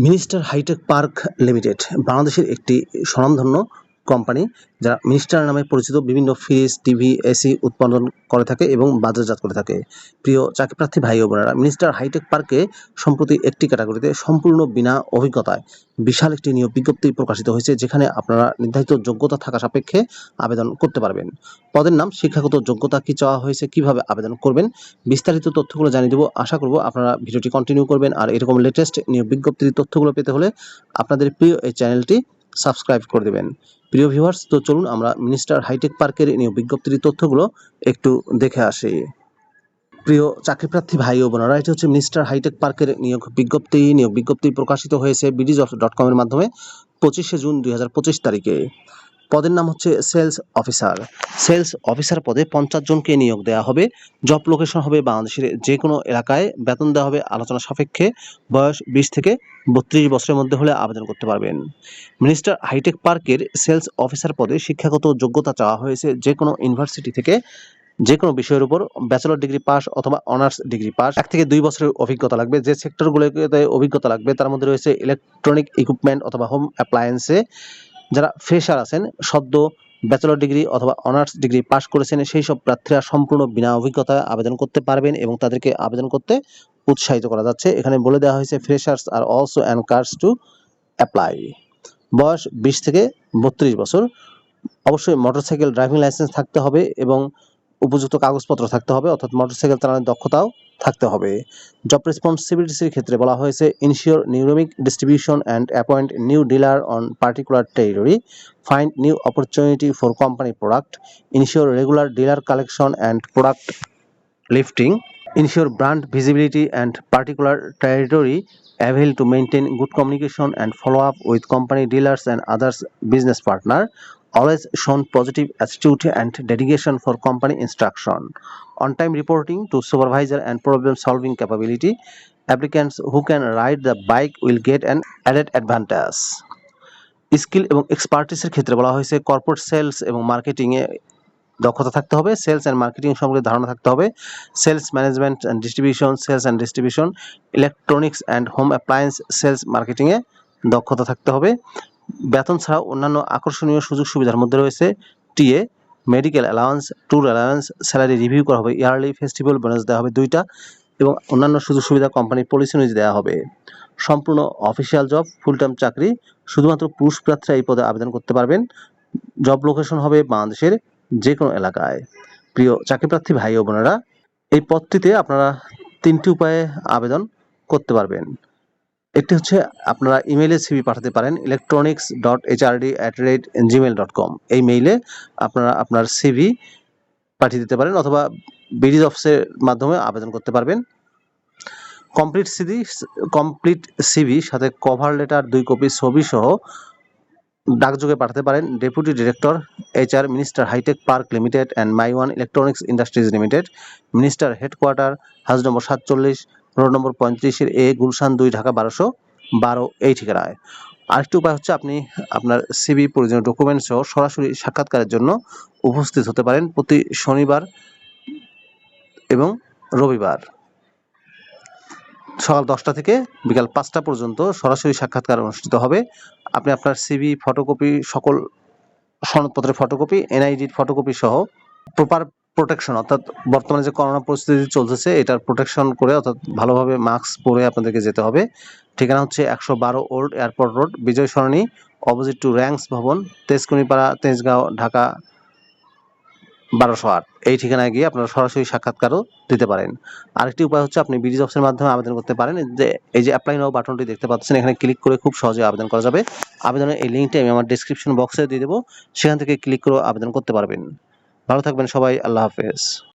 Minister hi tech park limited বাংলাদেশের একটি স্বনামধন্য কোম্পানি, যারা মিনিস্টার নামে পরিচিত বিভিন্ন ফ্রিজ, টিভি, এসি উৎপাদন করে থাকে এবং বাজারজাত করে থাকে। প্রিয় চাকরিপ্রার্থী ভাই ও বোনেরা মিনিস্টার হাইটেক পার্কে সম্প্রতি একটি ক্যাটাগরিতে সম্পূর্ণ বিনা অভিজ্ঞতায় বিশাল একটি নিয়োগ বিজ্ঞপ্তি প্রকাশিত হয়েছে, যেখানে আপনারা নির্ধারিত যোগ্যতা থাকা সাপেক্ষে আবেদন করতে পারবেন। পদের নাম, শিক্ষাগত যোগ্যতা কি চাওয়া হয়েছে, কীভাবে আবেদন করবেন, বিস্তারিত তথ্যগুলো জানিয়ে দেবো। আশা করব আপনারা ভিডিওটি কন্টিনিউ করবেন। আর এরকম লেটেস্ট নিয়োগ বিজ্ঞপ্তির তথ্যগুলো পেতে হলে আপনাদের প্রিয় এই চ্যানেলটি সাবস্ক্রাইব করে দেবেন। প্রিয় ভিউয়ার্স তো চলুন আমরা মিনিস্টার হাইটেক পার্কের নিয়োগ বিজ্ঞপ্তির তথ্যগুলো একটু দেখে আসি। প্রিয় চাকরিপ্রার্থী ভাই ও বোনেরা, এটি হচ্ছে মিনিস্টার হাইটেক পার্কের নিয়োগ বিজ্ঞপ্তি। নিয়োগ বিজ্ঞপ্তি প্রকাশিত হয়েছে বিডিজ ডট কমের মাধ্যমে পঁচিশে জুন দুই হাজার পঁচিশ তারিখে। পদের নাম হচ্ছে সেলস অফিসার। সেলস অফিসার পদে পঞ্চাশ জনকে নিয়োগ দেওয়া হবে। জব লোকেশন হবে বাংলাদেশের যে কোনো এলাকায়। বেতন দেওয়া হবে আলোচনা সাপেক্ষে। বয়স বিশ থেকে বত্রিশ বছরের মধ্যে হলে আবেদন করতে পারবেন। মিনিস্টার হাইটেক পার্কের সেলস অফিসার পদে শিক্ষাগত যোগ্যতা চাওয়া হয়েছে যে কোনো ইউনিভার্সিটি থেকে যে কোনো বিষয়ের উপর। ব্যাচেলর ডিগ্রি পাস অথবা অনার্স ডিগ্রি পাস। এক থেকে দুই বছরের অভিজ্ঞতা লাগবে। যে সেক্টরগুলোতে অভিজ্ঞতা লাগবে, তার মধ্যে রয়েছে ইলেকট্রনিক ইকুইপমেন্ট অথবা হোম অ্যাপ্লায়েন্সে। যারা ফ্রেশার আছেন, সদ্য ব্যাচেলর ডিগ্রি অথবা অনার্স ডিগ্রি পাস করেছেন, সেই সব প্রার্থীরা সম্পূর্ণ বিনা অভিজ্ঞতায় আবেদন করতে পারবেন এবং তাদেরকে আবেদন করতে উৎসাহিত করা যাচ্ছে। এখানে বলে দেওয়া হয়েছে freshers are also encouraged to apply বয়স বিশ থেকে বত্রিশ বছর। অবশ্যই মোটরসাইকেল ড্রাইভিং লাইসেন্স থাকতে হবে এবং উপযুক্ত কাগজপত্র থাকতে হবে, অর্থাৎ মোটরসাইকেল চালানোর দক্ষতাও থাকতে হবে। জব রেসপন্সিবিলিটিসের ক্ষেত্রে বলা হয়েছে ensure numeric distribution and appoint new dealer on particular territory find new opportunity for company product ensure regular dealer collection and product lifting ensure brand visibility and particular territory avail to maintain good communication and follow up with company dealers and others business partner always shown positive attitude and dedication for company instruction on time reporting to supervisor and problem solving capability applicants who can ride the bike will get an added advantage skill এবং এক্সপার্টিসের ক্ষেত্রে বলা হয়েছে corporate sales এবং মার্কেটিংয়ে দক্ষতা থাকতে হবে sales and marketing সম্পর্কে ধারণা থাকতে হবে sales management and distribution sales and distribution electronics and home appliance sales মার্কেটিংয়ে দক্ষতা থাকতে হবে। বেতন ছাড়াও অন্যান্য আকর্ষণীয় সুযোগ সুবিধার মধ্যে রয়েছে, TA medical allowance tour allowance salary review করা হবে ইয়ারলি ফেস্টিভ্যাল বোনাস দেওয়া হবে দুইটা এবং অন্যান্য সুযোগ সুবিধা কোম্পানির পলিসি অনুযায়ী দেওয়া হবে। সম্পূর্ণ অফিসিয়াল জব ফুল টাইম চাকরি, শুধুমাত্র পুরুষ প্রার্থীরা এই পদে আবেদন করতে পারবেন। জব লোকেশন হবে বাংলাদেশের যে কোনো এলাকায়। প্রিয় চাকরিপ্রার্থী ভাই ও বোনেরা, এই পদটিতে আপনারা তিনটি উপায়ে আবেদন করতে পারবেন। একটি হচ্ছে আপনারা ইমেইলে সিভি পাঠাতে পারেন electronics dot HRD at rate Gmail dot com এই মেইলে আপনারা আপনার সিভি পাঠিয়ে দিতে পারেন অথবা বিডিজ অফিসের মাধ্যমে আবেদন করতে পারবেন। কমপ্লিট সিভি কমপ্লিট সিভি সাথে কভার লেটার দুই কপি ছবি সহ ডাকযোগে পাঠাতে পারেন deputy director, H R minister hitech park limited and my one electronics industries limited. Minister headquarter, house number সাতচল্লিশ, রোড নম্বর পঁয়ত্রিশের এ, গুলশান দুই, ঢাকা বারোশো বারো, এই ঠিকানায়। আরেকটি উপায় হচ্ছে আপনি আপনার সিবি প্রয়োজনীয় ডকুমেন্ট সহ সরাসরি সাক্ষাৎকারের জন্য উপস্থিত হতে পারেন প্রতি শনিবার এবং রবিবার। সকাল দশটা থেকে বিকাল পাঁচটা পর্যন্ত সরাসরি সাক্ষাৎকার অনুষ্ঠিত হবে। আপনি আপনার সিভি ফটোকপি সকল সনদপত্রের ফটোকপি এনআইডির ফটোকপি সহ প্রপার প্রোটেকশন অর্থাৎ বর্তমানে যে করোনা পরিস্থিতি চলতেছে, এটার প্রোটেকশন করে অর্থাৎ ভালোভাবে মাস্ক পরে আপনাদেরকে যেতে হবে। ঠিকানা হচ্ছে একশো বারো old airport road Bijoy Sarani opposite to Rangs Bhaban, Tejkunipara, Tejgaon, Dhaka বারোশো আট। এই ঠিকানায় গিয়ে আপনারা সরাসরি সাক্ষাৎকারও দিতে পারেন। আরেকটি উপায় হচ্ছে আপনি বিডিজ অফিসের মাধ্যমে আবেদন করতে পারেন। যে, এই যে অ্যাপ্লাই নাও বাটনটি দেখতে পাচ্ছেন, এখানে ক্লিক করে খুব সহজে আবেদন করা যাবে। আবেদনের এই লিঙ্কটি আমি আমার ডিসক্রিপশন বক্সে দিয়ে দেবো। সেখান থেকে ক্লিক করে আবেদন করতে পারবেন। ভালো থাকবেন সবাই, আল্লাহ হাফেজ।